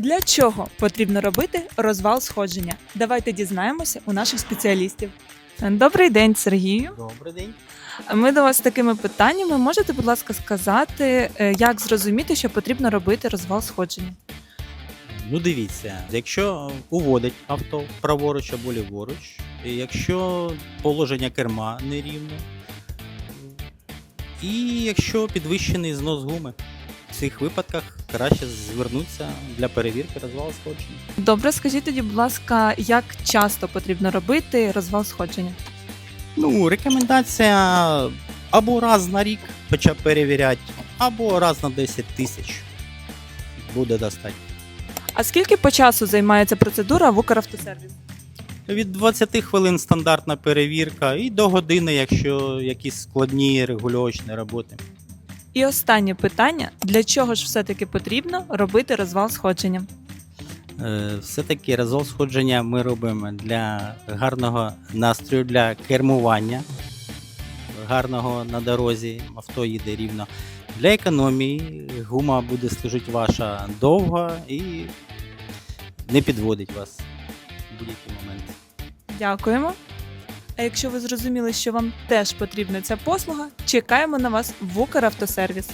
Для чого потрібно робити розвал сходження? Давайте дізнаємося у наших спеціалістів. Добрий день, Сергію. Добрий день. Ми до вас з такими питаннями. Можете, будь ласка, сказати, е, як зрозуміти, що потрібно робити розвал сходження? Ну дивіться, якщо уводить авто праворуч або ліворуч, якщо положення керма нерівне, і якщо підвищений знос гуми, в цих випадках краще звернутися для перевірки розвалу сходження. Добре, скажіть тоді, будь ласка, як часто потрібно робити розвал сходження? Ну, рекомендація або раз на рік хоча б перевіряти, або раз на 10 тисяч буде достатньо. А скільки по часу займається процедура в Укравтосервіс? Від 20 хвилин стандартна перевірка і до години, якщо якісь складні регульовочні роботи. І останнє питання: для чого ж все-таки потрібно робити розвал сходження? Е, Все-таки розвал сходження ми робимо для гарного настрою, для кермування, гарного на дорозі, авто їде рівно. Для економії гума буде служити ваша довго і не підводить вас в будь-який момент. Дякуємо. А якщо ви зрозуміли, що вам теж потрібна ця послуга, чекаємо на вас в Укравтосервіс.